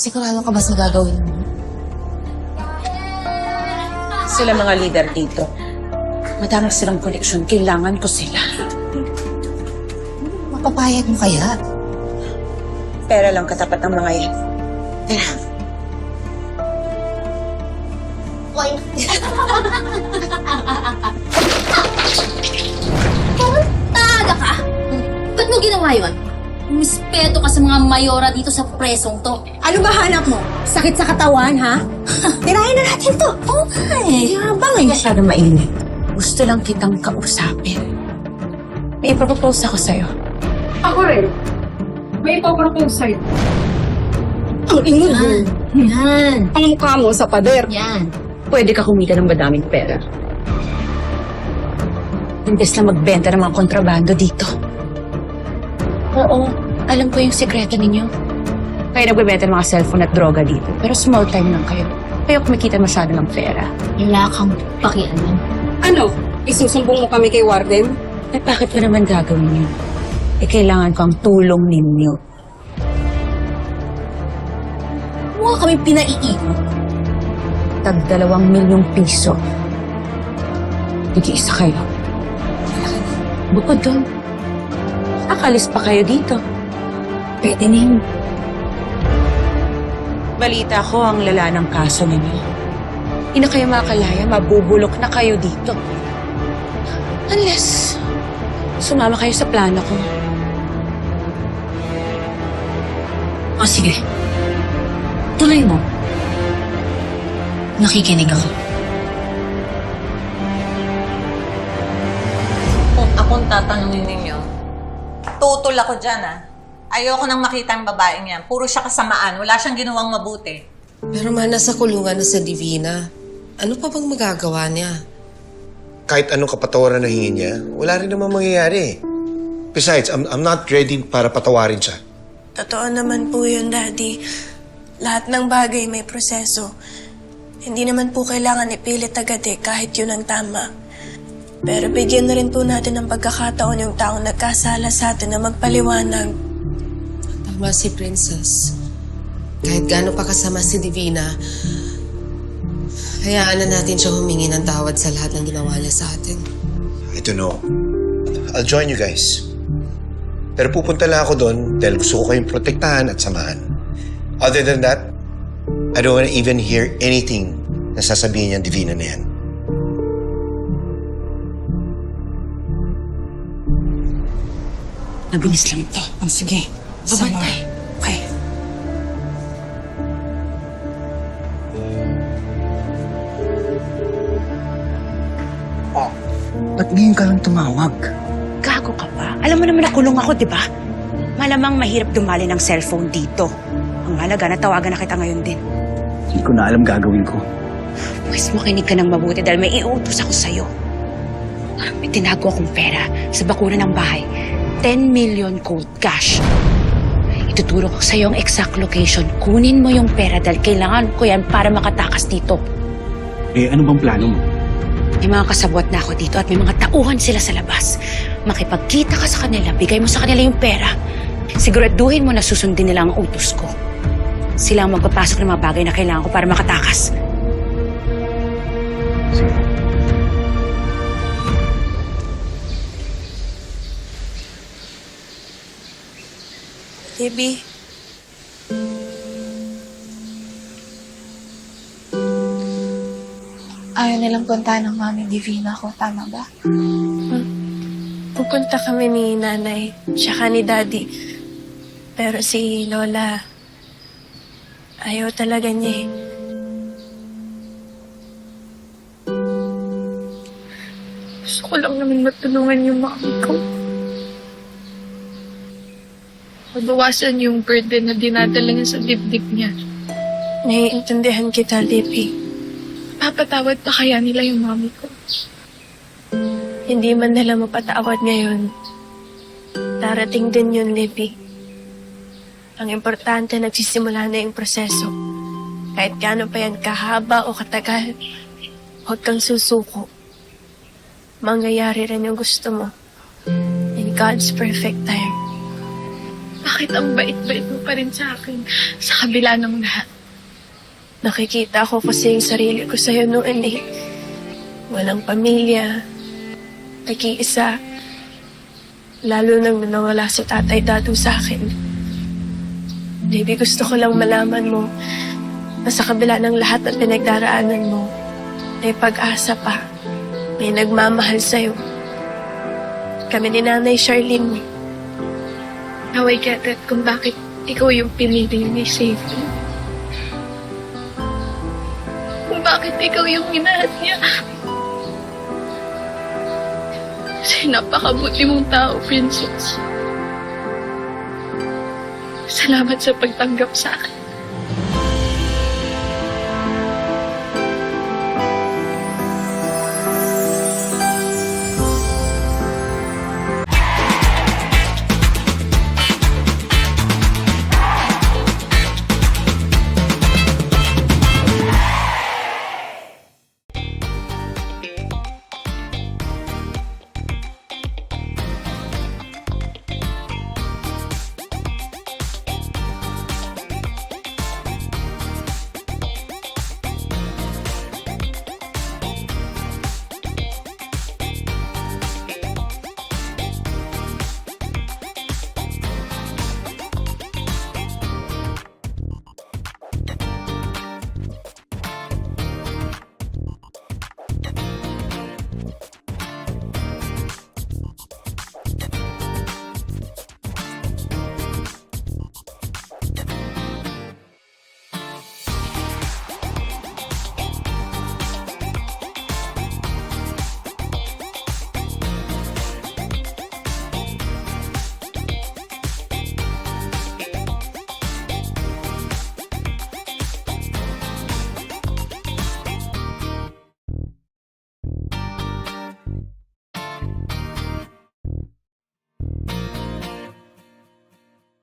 Sigurado ka ba sa gagawin mo? Sila mga leader dito. Madami silang koneksyon. Kailangan ko sila. Mapapayag mo kaya? Pera lang katapat ng mga yan. Tara. Taga ka! Ba't mo ginawa yun? Respeto ka sa mga mayora dito sa presong to. Ano ba hanap mo? Sakit sa katawan, ha? Tirahin na natin to. Oo nga eh. Yabang eh. Masyado mainit. Gusto lang kitang kausapin. May ipropose ako sa'yo. Ako rin. May ipapropose sa'yo. Ang ingay. Yan. Yan. Ang mukha mo sa pader. Yan. Pwede ka kumita ng madaming pera. Imbes na magbenta ng mga kontrabando dito. Oo, alam ko yung sekreto ninyo. Kayo nagbebenta ng mga cellphone at droga dito. Pero small time lang kayo. Kayo kumikita masyado ng pera. Wala kang pakialam. Ano? Isusumbong mo kami kay Warden? Eh, bakit ko naman gagawin yun? Eh, kailangan ko ang tulong ninyo. Mukha kami pinaiikot. Tag dalawang milyong piso. Nag-iisa kayo. Bukod doon, akalis pa kayo dito. Pwede na yun. Balita ko ang lala ng kaso ninyo. Hindi na kayo makalaya, mabubulok na kayo dito. Unless, sumama kayo sa plano ko. O sige. Tuloy mo. Nakikinig ako. Kung akong tatanungin ninyo, tutol ako dyan ah. Ayoko nang makita ang babaeng yan. Puro siya kasamaan. Wala siyang ginawang mabuti. Pero man, nasa kulungan na sa Divina. Ano pa bang magagawa niya? kahit anong kapatawaran na hingin niya, wala rin naman mangyayari. Besides, I'm, I'm not ready para patawarin siya. Totoo naman po yun, Daddy. Lahat ng bagay may proseso. Hindi naman po kailangan ipilit agad eh, kahit yun ang tama. Pero bigyan na rin po natin ng pagkakataon yung taong nagkasala sa atin na magpaliwanag. Tama si Princess. Kahit gaano pa kasama si Divina, hayaan na natin siya humingi ng tawad sa lahat ng ginawa niya sa atin. I don't know. I'll join you guys. Pero pupunta lang ako doon dahil gusto ko kayong protektahan at samahan. Other than that, I don't want to even hear anything na sasabihin niya Divina na yan. Mabilis lang to. Oh, sige. Babantay. Okay. Oh, ba't ngayon ka lang tumawag? Gago ka pa. Alam mo naman nakulong ako, di ba? Malamang mahirap dumali ng cellphone dito. Ang halaga, natawagan na kita ngayon din. Hindi ko na alam gagawin ko. Pwes makinig ka ng mabuti dahil may iutos ako sa'yo. May tinago akong pera sa bakuran ng bahay. 10 million cold cash. Ituturo ko sa'yo ang exact location. Kunin mo yung pera dahil kailangan ko yan para makatakas dito. Eh, ano bang plano mo? May mga kasabwat na ako dito at may mga tauhan sila sa labas. Makipagkita ka sa kanila, bigay mo sa kanila yung pera. Siguraduhin mo na susundin nila ang utos ko. Sila ang magpapasok ng mga bagay na kailangan ko para makatakas. Baby, Ayaw nilang puntahan ng Mami Divina ko, tama ba? pupunta kami ni Nanay, tsaka ni Daddy. Pero si Lola, ayaw talaga niya eh. Gusto ko lang naman matulungan yung mami ko. Mabawasan yung burden na dinadala niya sa dibdib niya. Naiintindihan kita, Lippy. Papatawad pa kaya nila yung mami ko? Hindi man nila mapatawad ngayon. Darating din yun, Lippy. Ang importante, nagsisimula na yung proseso. Kahit gaano pa yan kahaba o katagal, huwag kang susuko. Mangyayari rin yung gusto mo. In God's perfect time. Bakit ang bait-bait mo pa rin sa akin sa kabila ng lahat? Nakikita ko kasi yung sarili ko sa'yo noon eh. Walang pamilya. Nag-iisa. Lalo nang nawala si tatay dado sa akin. Baby, gusto ko lang malaman mo na sa kabila ng lahat ng pinagdaraanan mo, may pag-asa pa. May nagmamahal sa'yo. Kami ni Nanay Charlene. Now I get it kung bakit ikaw yung pinili ni Safety. Kung bakit ikaw yung minahat niya. Kasi napakabuti mong tao, Princess. Salamat sa pagtanggap sa akin.